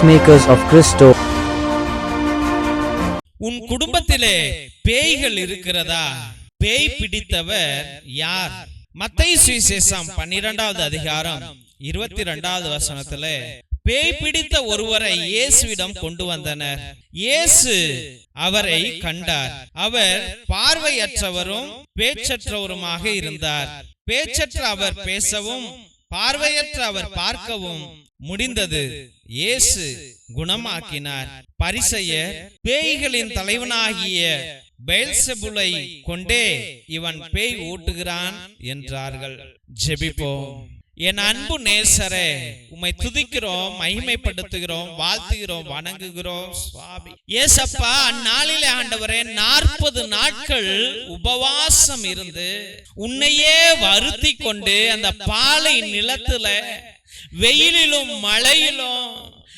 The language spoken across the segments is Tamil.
Peacemakers of Christo. உன் குடும்பத்திலே பேய்கள் இருக்கிறதா? பேய் பிடித்தவர் யார்? மத்தை சுவிசேஷம் பன்னிரெண்டாவது அதிகாரம் இருபத்தி ரெண்டாவது வசனத்துல பேய் பிடித்த ஒருவரை இயேசுவிடம் கொண்டு வந்தனர். இயேசு அவரை கண்டார். அவர் பார்வையற்றவரும் பேச்சற்றவருமாக இருந்தார். பேச்சற்ற அவர் பேசவும் பார்வையற்ற அவர் பார்க்கவும் முடிந்தது. இயேசு குணமாக்கினார். பரிசெயர் பேய்களின் தலைவனாகிய பெயல்செபுலை கொண்டே இவன் பேய் ஊட்டுகிறான் என்றார்கள். ஜெபிப்போம். என் அன்பு நேசரே உம்மை துதிக்கிறோம் மகிமைப்படுத்துகிறோம் வாழ்த்துகிறோம் வணங்குகிறோம் சுவாமி. ஏசப்பா அந்நாளிலே ஆண்டவரே நாற்பது நாட்கள் உபவாசம் இருந்து உன்னையே வருத்தி கொண்டு அந்த பாலை நிலத்துல வெயிலிலும் மழையிலும்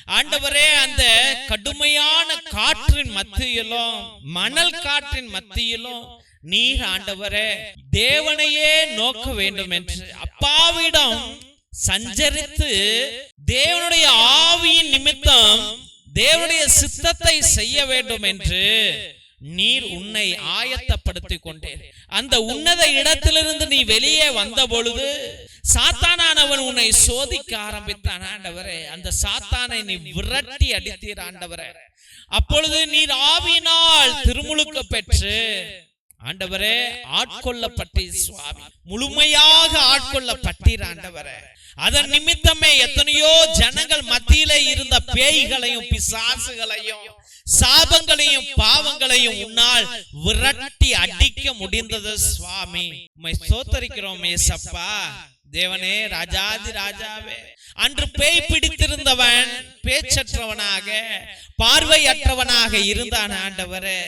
ஆண்டவரே அந்த கடுமையான காற்றின் மத்தியிலும் மணல் காற்றின் மத்தியிலும் நீர் ஆண்டவரே தேவனையே நோக்க வேண்டும் என்று அப்பாவிடம் சஞ்சரித்து தேவனுடைய ஆவியின் நிமித்தம் தேவனுடைய சித்தத்தை செய்ய வேண்டும் என்று நீர் உன்னை ஆயத்தப்படுத்திக் கொண்டேன் அந்த உன்னத இடத்திலிருந்து நீ வெளியே வந்த பொழுது சாத்தானானவன் உன்னை சோதிக்க ஆரம்பித்தான் ஆண்டவரே. அந்த சாத்தானை நீ விரட்டி அடித்தீர் ஆண்டவரே. அப்பொழுது நீர் ஆவினால் திருமுழுக்க பெற்று ஆண்டவரே ஆட்கொள்ளப்பட்டீர் சுவாமி. முழுமையாக ஆட்கொள்ளப்பட்டீர் ஆண்டவரே. அதன் நிமித்தமே எத்தனையோ ஜனங்கள் மத்தியில இருந்த பேய்களையும் பிசாசுகளையும் சாபங்களையும் பாவங்களையும் உன்னால் விரட்டி அடிக்க முடிந்தது சுவாமி. சோத்தரிக்கிறோமே சோத்தரிக்கிறோம் ஏசப்பா. தேவனே ராஜாதி ராஜாவே. அன்று பேய் பிடித்திருந்தவன் பேச்சற்றவனாக பார்வையற்றவனாக இருந்தான் ஆண்டவரே.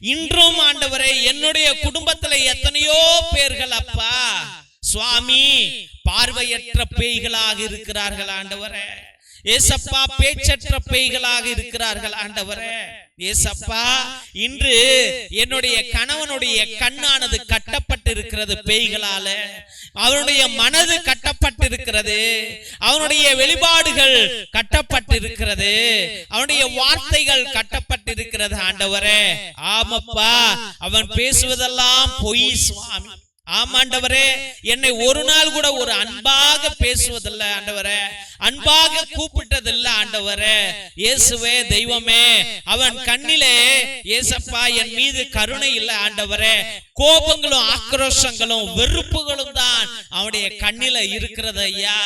இன்றும் ஆண்டவரே என்னுடைய குடும்பத்துல எத்தனையோ பேர்கள் அப்பா. சுவாமி பார்வையற்ற பேய்களாக இருக்கிறார்கள் ஆண்டவரே. ஏசப்பா பேச்சற்ற பேய்களாக இருக்கிறார்கள் ஆண்டவரே. ஏசப்பா இன்று என்னுடைய கணவனுடைய கண்ணானது கட்டப்பட்டிருக்கிறது பேய்களால. அவனுடைய மனது கட்டப்பட்டிருக்கிறது. அவனுடைய வெளிப்பாடுகள் கட்டப்பட்டிருக்கிறது. அவனுடைய வார்த்தைகள் கட்டப்பட்டிருக்கிறது. ஆண்டவரே ஆமப்பா அவன் பேசுவதெல்லாம் பொய் சுவாமி. ஆமாண்டவரே என்னை ஒரு நாள் கூட ஒரு அன்பாக பேசுவதில்லை ஆண்டவரே. அன்பாக கூப்பிட்டதில்லை ஆண்டவரே. இயேசுவே தெய்வமே அவன் கண்ணிலே ஏசப்பா என் மீது கருணை இல்லை ஆண்டவரே. கோபங்களும் ஆக்ரோஷங்களும் வெறுப்புகளும் தான் அவனுடைய கண்ணில இருக்கிறது ஐயா.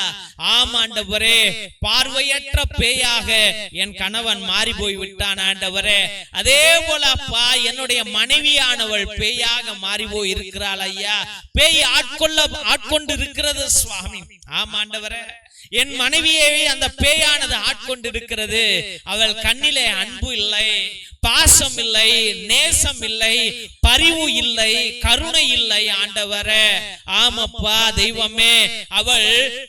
ஆமாண்டவரே பார்வையற்ற பேயாக என் கணவன் மாறி போய் விட்டான் ஆண்டவரே. அதே போல அப்பா என்னுடைய மனைவியானவள் பேயாக மாறி போய் இருக்கிறாள் ஐயா. பேய் ஆட்கொள்ள ஆட்கொண்டு இருக்கிறது சுவாமி ஆமாண்டவரே என் மனைவியை அந்த பேயானது ஆட்கொண்டு இருக்கிறது அவள் கண்ணிலே அன்பு இல்லை பாசம் இல்லை நேசம் இல்லை அறிவு இல்லை கருணை இல்லை ஆண்டவர. ஆமப்பா தெய்வமே. அவள்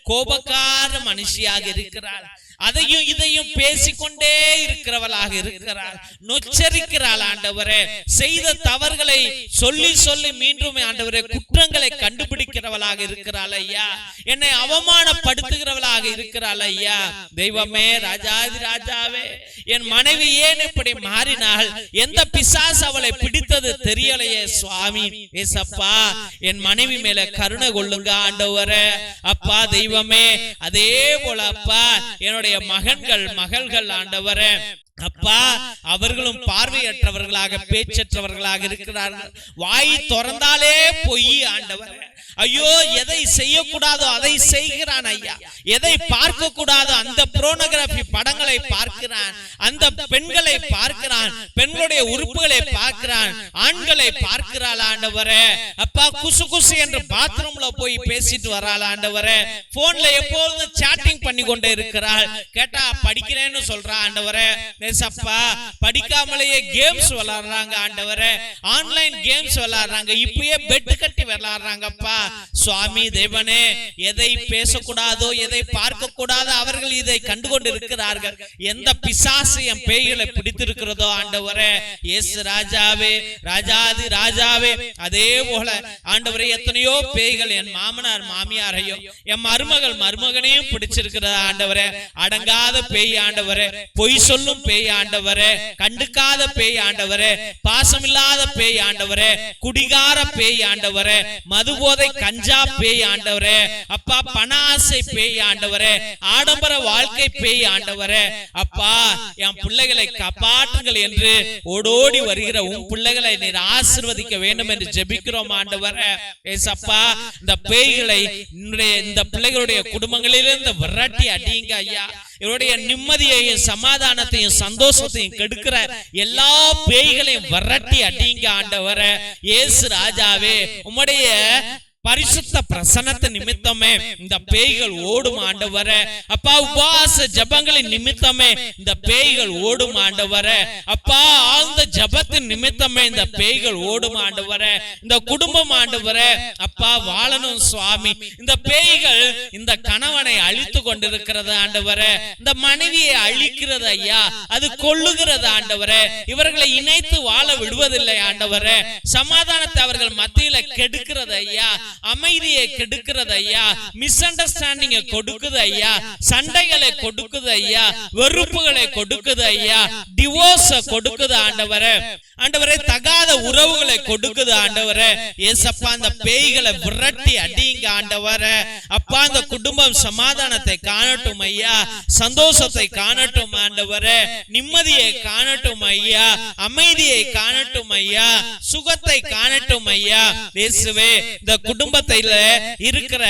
கோபக்கார மனுஷியாக இருக்கிறாள். அதையும் இதையும் பேசிக்கொண்டே இருக்கிறவளாக இருக்கிறாள். நொச்சரிக்கிறாள் ஆண்டவரே. செய்த தவறுகளை சொல்லி சொல்லி மீண்டும் ஆண்டவரே குற்றங்களை கண்டுபிடிக்கிறவளாக இருக்கிறாள் ஐயா. என்னை அவமானப்படுத்துகிறவளாக இருக்கிறாள் ஐயா. தெய்வமே ராஜாதி ராஜாவே. என் மனைவி ஏன் இப்படி மாறினாள்? எந்த பிசாசு அவளை பிடித்தது தெரியலையே சுவாமி. ஏசப்பா என் மனைவி மேல கருணை கொள்ளுங்க ஆண்டவரே. அப்பா தெய்வமே அதே போல அப்பா. என்னுடைய மகன்கள் மகள்கள் ஆண்டவர. அப்பா அவர்களும் பார்வையற்றவர்களாக பேச்சற்றவர்களாக இருக்கிறார்கள். வாய் திறந்தாலே பொய் ஆண்டவர். ஐயோ எதை செய்யக்கூடாதோ அதை செய்கிறான் ஐயா. எதை பார்க்க கூடாதோ அந்த புரோனோகிராபி படங்களை பார்க்கிறான். அந்த பெண்களை பார்க்கிறான். பெண்களுடைய உறுப்புகளை பார்க்கிறான். ஆண்களை பார்க்கிறாள் ஆண்டவரே? அப்பா குசு குசு என்று பாத்ரூம்ல போய் பேசிட்டு வராள் ஆண்டவரே? போன்ல எப்போதும் சாட்டிங் பண்ணி கொண்டே இருக்கிறாள். கேட்டா படிக்கிறேன்னு சொல்றா ஆண்டவரே. ஏசப்பா படிக்காமலேயே கேம்ஸ் விளையாடுறாங்க ஆண்டவரே. ஆன்லைன் கேம்ஸ் விளையாடுறாங்க இப்பயே பெட் கட்டி விளையாடுறாங்கப்பா சுவாமி தேவனே எதை பேசக்கூடாதோ எதை பார்க்க கூடாதோ அவர்கள் இதை கண்டுகொண்டு இருக்கிறார்கள் எந்த பிசாசு என் பேய்களை பிடித்திருக்கிறதோ ஆண்டவரே இயேசு ராஜாவே ராஜாதி ராஜாவே அதே போல ஆண்டவரே எத்தனையோ பேய்கள் என் மாமனார் மாமியாரையும் என் மருமகள் மருமகனையும் பிடிச்சிருக்கிறது ஆண்டவரே? அடங்காத பேய் ஆண்டவரே பொய் சொல்லும் பேய் ஆண்டவரே கண்டுக்காத பேய் ஆண்டவரே பாசமில்லாத பேய் ஆண்டவரே குடிகார பேய் ஆண்டவரே மதுபோதை கஞ்சா பேய் ஆண்டவரே. அப்பா பண ஆசை பேய் ஆண்டவரே. ஆடம்பர வாழ்க்கை பேய் ஆண்டவரே. அப்பா என் பிள்ளைகளை காப்பாற்றுங்கள் என்று ஓடோடி வருகிற உன் பிள்ளைகளை நீர் ஆசிர்வதிக்க வேண்டும் என்று ஜெபிக்கிறோம் ஆண்டவரே. ஏசப்பா இந்த பேய்களை இந்த பிள்ளைகளுடைய குடும்பங்களிலிருந்து விரட்டி அடியுங்க ஐயா. இவருடைய நிம்மதியையும் சமாதானத்தையும் சந்தோஷத்தையும் கெடுக்கிற எல்லா பேய்களையும் விரட்டி அடியுங்க ஆண்டவர. ஏசு ராஜாவே உம்முடைய பரிசுத்த பிரசனத்தை நிமித்தமே இந்த பேய்கள் ஓடும் ஆண்டவர. அப்பா உபவாச ஜபங்களின் நிமித்தமே இந்த பேய்கள் ஓடும் ஆண்டவர. அப்பா ஆழ்ந்த ஜபத்தின் நிமித்தமே இந்த பேய்கள் ஓடும் ஆண்டவர. இந்த குடும்பம் ஆண்டவர அப்பா வாழணும் சுவாமி. இந்த பேய்கள் இந்த கணவனை அழித்து கொண்டிருக்கிறது ஆண்டவர. இந்த மனைவியை அழிக்கிறது ஐயா. அது கொள்ளுகிறது ஆண்டவர. இவர்களை இணைத்து வாழ விடுவதில்லை ஆண்டவர. சமாதானத்தை அவர்கள் மத்தியில கெடுக்கிறது ஐயா. அமைதியை கெடுக்கிறது ஐயா. மிஸ் அண்டர்ஸ்டாண்டிங்க கொடுக்குது ஐயா. சண்டைகளை கொடுக்குது ஐயா. வெறுப்புகளை கொடுக்குது ஐயா. டிவோர்ஸ கொடுக்குது ஆண்டவரே. ஆண்டவரே தகாத உறவுகளை கொடுக்குது ஆண்டவரே. ஏசப்பா அந்த பேய்களை விரட்டி அடிங்க ஆண்டவரே. அப்பா அந்த குடும்பம் சமாதானத்தை காணட்டும் ஐயா. சந்தோஷத்தை காணட்டும் ஆண்டவரே. நிம்மதியை காணட்டும் ஐயா. அமைதியை காணட்டும் ஐயா. சுகத்தை காணட்டும் ஐயா. இயேசுவே இந்த குடும்பத்தில இருக்கிற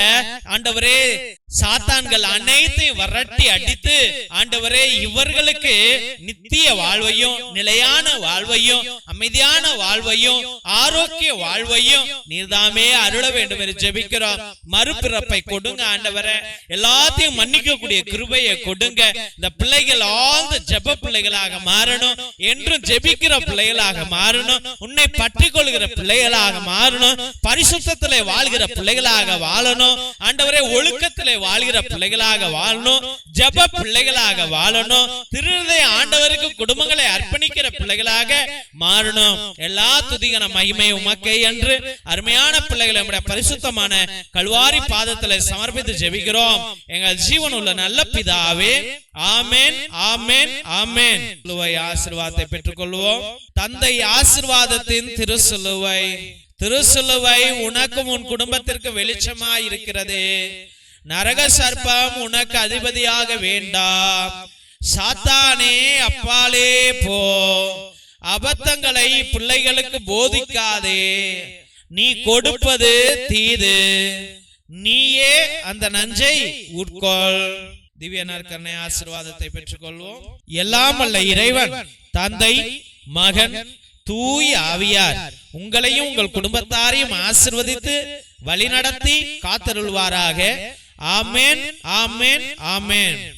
ஆண்டவரே சாத்தான்கள் அனைத்தையும் வரட்டி அடித்து ஆண்டவரே இவர்களுக்கு நித்திய வாழ்வையும் நிலையான வாழ்வையும் அமைதியான வாழ்வையும் ஆரோக்கிய வாழ்வையும் நீர்தாமே அருள வேண்டும் என்று ஜெபிக்கிறோம். மறுபிறப்பை கொடுங்க ஆண்டவரே. எல்லாத்தையும் மன்னிக்கக்கூடிய கிருபையை கொடுங்க. இந்த பிள்ளைகள் ஆழ்ந்த ஜெப பிள்ளைகளாக மாறணும். என்றும் ஜெபிக்கிற பிள்ளைகளாக மாறணும். உன்னை பற்றி கொள்கிற பிள்ளைகளாக மாறணும். பரிசுத்திலே வாழ்கிற பிள்ளைகளாக வாழணும். ஆண்டவரே ஒழுக்கத்திலே வாழ்கிற பிள்ளைகளாக வாழணும். ஜெப பிள்ளைகளாக வாழணும். திருநிலை ஆண்டவருக்கு குடும்பங்களை அர்ப்பணிக்கிற பிள்ளைகளாக மாறணும். எல்லா துதிகன மகிமை உமக்கை என்று அருமையான பிள்ளைகளை நம்முடைய பரிசுத்தமான கல்வாரி பாதத்தில் சமர்ப்பித்து ஜெபிக்கிறோம். எங்கள் ஜீவன் உள்ள நல்ல பிதாவே ஆமேன் ஆமேன் ஆமேன். சிலுவை ஆசீர்வாதத்தை பெற்றுக்கொள்வோம். தந்தை ஆசிர்வாதத்தின் திருசிலுவை திருசுலுவை உனக்கும் உன் குடும்பத்திற்கு வெளிச்சமாய் இருக்கிறது நரக சர்ப்பம் உனக்கு அதிபதியாக வேண்டாம் சாத்தானே அப்பாலே போ. அபத்தங்களை பிள்ளைகளுக்கு போதிக்காதே. நீ கொடுப்பது தீது. நீயே அந்த நஞ்சை உட்கொள். திவ்ய நற்கரணை ஆசீர்வாதத்தை பெற்றுக்கொள்வோம். எல்லாம் அல்ல இறைவன் தந்தை மகன் தூய் ஆவியார். உங்களையும் உங்கள் குடும்பத்தாரையும் ஆசிர்வதித்து வழிநடத்தி காத்தருள்வாராக. ஆமென் ஆமென். ஆமென்.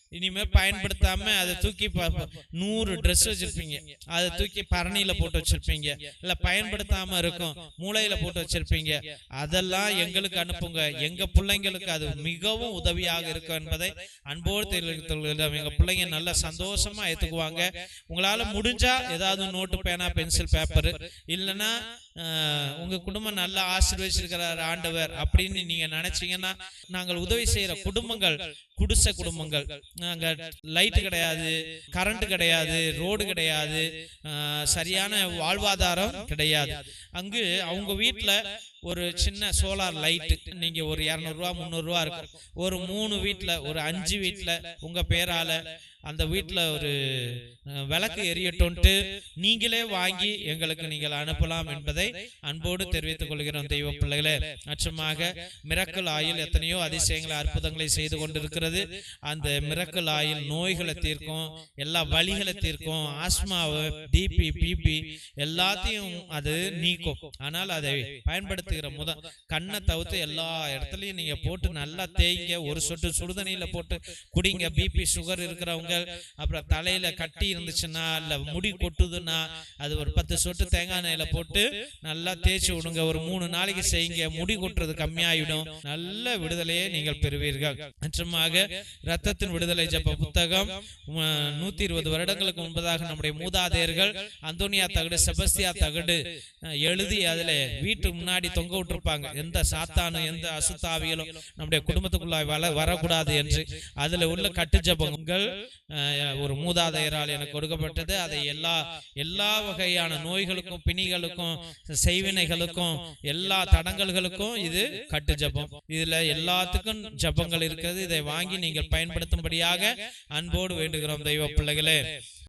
இனிமே பயன்படுத்தாம அதை தூக்கி நூறு ட்ரெஸ் வச்சிருப்பீங்க. அதை தூக்கி பரணியில போட்டு வச்சிருப்பீங்க. இல்ல பயன்படுத்தாம இருக்கும். மூளையில போட்டு வச்சிருப்பீங்க. அதெல்லாம் எங்களுக்கு அனுப்புங்க. எங்க பிள்ளைங்களுக்கு அது மிகவும் உதவியாக இருக்கும் என்பதை அன்போடு தெரிவித்துள்ளோம் எங்க பிள்ளைங்க நல்ல சந்தோஷமா ஏத்துக்குவாங்க. உங்களால முடிஞ்சா ஏதாவது நோட்டு பேனா பென்சில் பேப்பர் இல்லைன்னா உங்கள் குடும்பம் நல்லா ஆசீர்வதிச்சிருக்கிறார் ஆண்டவர் அப்படின்னு நீங்கள் நினச்சிங்கன்னா நாங்கள் உதவி செய்கிற குடும்பங்கள் குடிசை குடும்பங்கள். நாங்கள் லைட்டு கிடையாது கரண்ட் கிடையாது ரோடு கிடையாது சரியான வாழ்வாதாரம் கிடையாது. அங்கு அவங்க வீட்டில் ஒரு சின்ன சோலார் லைட்டு நீங்கள் ஒரு இரநூறுவா முந்நூறுரூவா இருக்கும். ஒரு மூணு வீட்டில் ஒரு அஞ்சு வீட்டில் உங்கள் பேரால் அந்த வீட்ல ஒரு விளக்கு எரியட்டும்ட்டு நீங்களே வாங்கி எங்களுக்கு நீங்கள் அனுப்பலாம் என்பதை அன்போடு தெரிவித்துக் கொள்கிறோம் தெய்வ பிள்ளைகளே. அச்சமாக மிரக்கல் ஆயில் எத்தனையோ அதிசயங்களை அற்புதங்களை செய்து கொண்டிருக்கிறது. அந்த மிரக்கல் ஆயில் நோய்களை தீர்க்கும் எல்லா வலிகளை தீர்க்கும் ஆஸ்மாவை டிபி பிபி எல்லாத்தையும் அது நீக்கும். ஆனால் அதை பயன்படுத்துகிற முத கண்ணை தவிர்த்து எல்லா இடத்துலயும் நீங்க போட்டு நல்லா தேய்ங்க ஒரு சொட்டு சுடுதண்ணியில போட்டு குடிங்க. பிபி சுகர் இருக்கிறவங்க அப்புறம் தலையில கட்டி இருந்துச்சுன்னா இல்ல முடி கொட்டுதுன்னா அது ஒரு பத்து சொட்டு தேங்காய் எண்ணெயில போட்டு நல்லா தேய்ச்சி விடுங்க. ஒரு மூணு நாளைக்கு செய்யுங்க. முடி கொட்டுறது கம்மியாயிடும். நல்ல விடுதலையை நீங்கள் பெறுவீர்கள். நிச்சயமாக ரத்தத்தின் விடுதலை ஜப்ப புத்தகம் நூத்தி இருபது வருடங்களுக்கு முன்பதாக நம்முடைய மூதாதையர்கள் அந்தோனியா தகடு செபஸ்தியா தகடு எழுதி அதுல வீட்டு முன்னாடி தொங்க விட்டுருப்பாங்க. எந்த சாத்தானும் எந்த அசுத்தாவியலும் நம்முடைய குடும்பத்துக்குள்ளாய் வரக்கூடாது என்று. அதுல உள்ள கட்டு ஜபங்கள் ஒரு மூதாதையரால் எனக்கு கொடுக்கப்பட்டது. அதை எல்லா எல்லா வகையான நோய்களுக்கும் பிணிகளுக்கும் செய்வினைகளுக்கும் எல்லா தடங்கல்களுக்கும் இது கட்டு ஜபம். இதுல எல்லாத்துக்கும் ஜபங்கள் இருக்கிறது. இதை வாங்கி நீங்கள் பயன்படுத்தும்படியாக அன்போடு வேண்டுகிறோம். தெய்வ பிள்ளைகளே.